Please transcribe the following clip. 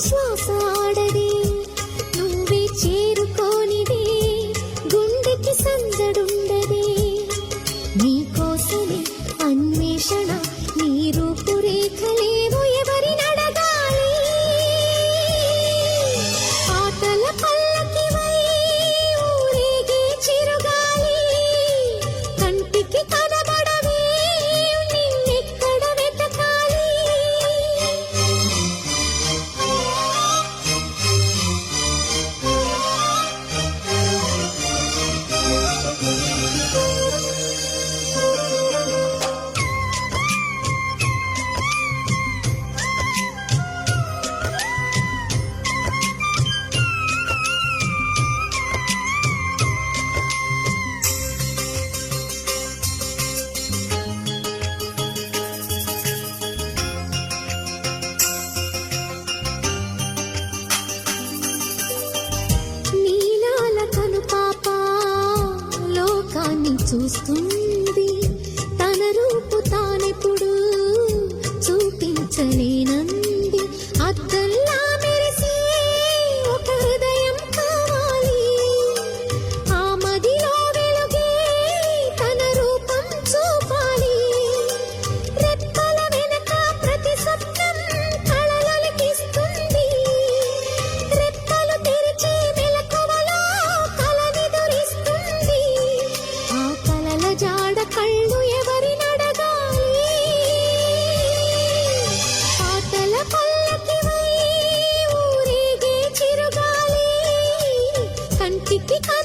శ్వాస ఆడది చూస్తుంది. తన రూపు తానెప్పుడు చూపించలే. kick kick